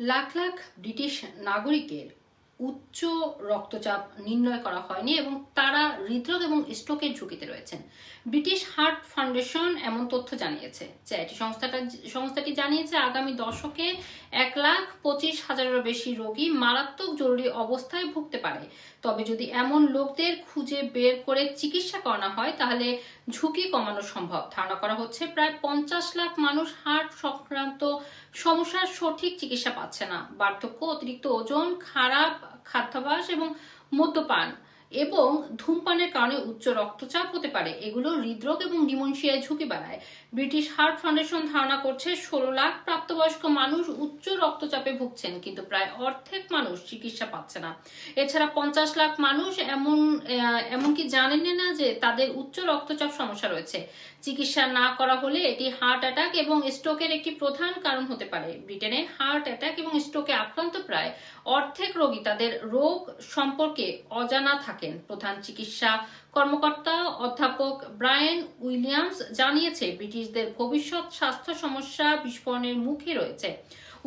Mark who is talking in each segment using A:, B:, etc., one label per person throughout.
A: Lakh lakh British নাগরিকের উচ্চ রক্তচাপ নির্ণয় করা হয়নি এবং তারা হৃদরোগ এবং স্ট্রোকের ঝুঁকিতে রয়েছেন। ব্রিটিশ হার্ট ফাউন্ডেশন এমন তথ্য জানিয়েছে। চ্যারিটি সংস্থাটা, সংস্থাটি জানিয়েছে, আগামী দশকে এক লাখ পঁচিশ হাজারেরও বেশি রোগী মারাত্মক জরুরি অবস্থায় ভুগতে পারে। তবে যদি এমন লোকদের খুঁজে বের করে চিকিৎসা করানো হয়, তাহলে ঝুঁকি কমানো সম্ভব। ধারণা করা হচ্ছে, প্রায় পঞ্চাশ লাখ মানুষ হার্ট সংক্রান্ত সমস্যার সঠিক চিকিৎসা পাচ্ছে না। বার্ধক্য, অতিরিক্ত ওজন, খারাপ খাদ্যাভ্যাস এবং মদ্যপান। এবং ধূমপানের কারণে উচ্চ রক্তচাপ হতে পারে। এগুলো হৃদরোগ এবং ডিমনশিয়ায় ঝুঁকি বাড়ায়। ব্রিটিশ হার্ট ফাউন্ডেশন ধারণা করছে, ষোলো লাখ প্রাপ্তবয়স্ক মানুষ উচ্চ রক্তচাপে ভুগছেন, কিন্তু প্রায় অর্ধেক মানুষ চিকিৎসা পাচ্ছে না। এছাড়া পঞ্চাশ লাখ মানুষ এমন এমনকি জানেন না যে তাদের উচ্চ রক্তচাপ সমস্যা রয়েছে। চিকিৎসা না করা হলে এটি হার্ট অ্যাটাক এবং স্ট্রোকের একটি প্রধান কারণ হতে পারে। ব্রিটেনে হার্ট অ্যাটাক এবং স্ট্রোকে আক্রান্ত প্রায় অর্ধেক রোগী তাদের রোগ সম্পর্কে অজানা থাকেন। প্রধান চিকিৎসা কর্মকর্তা অধ্যাপক ব্রায়ান উইলিয়ামস জানিয়েছে, ব্রিটিশদের ভবিষ্যৎ স্বাস্থ্য সমস্যা বিস্ফোরণের মুখে রয়েছে।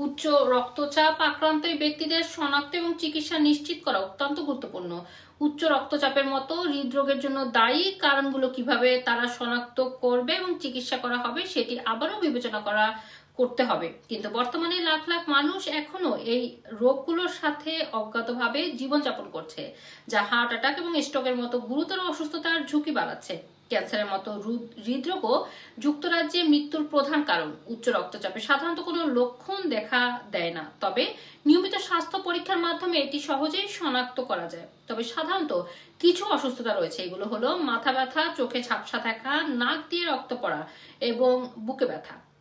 A: উচ্চ রক্তচাপ আক্রান্ত ব্যক্তিদের শনাক্ত এবং চিকিৎসা নিশ্চিত করা অত্যন্ত গুরুত্বপূর্ণ। উচ্চ রক্তচাপের মতো হৃদরোগের জন্য দায়ী কারণগুলো কীভাবে তারা শনাক্ত করবে এবং চিকিৎসা করা হবে সেটি আবারও বিবেচনা করা করতে হবে। কিন্তু বর্তমানে লাখ লাখ মানুষ এখনও এই রোগগুলোর সাথে অজ্ঞাতভাবে জীবনযাপন করছে, যা হার্ট অ্যাটাক এবং স্ট্রোকের মতো গুরুতর অসুস্থতার ঝুঁকি বাড়াচ্ছে। ক্যান্সারের মতো হৃদ- হৃদরোগও যুক্তরাজ্যে মৃত্যুর প্রধান কারণ। উচ্চ রক্তচাপে সাধারণত কোনো লক্ষণ দেখা দেয় না। তবে নিয়মিত স্বাস্থ্য পরীক্ষার মাধ্যমে এটি সহজেই শনাক্ত করা যায়। তবে সাধারণত কিছু অসুস্থতা রয়েছে। এগুলো হলো মাথা ব্যথা, চোখে ঝাপসা থাকা, নাক দিয়ে রক্ত পড়া এবং বুকে ব্যথা।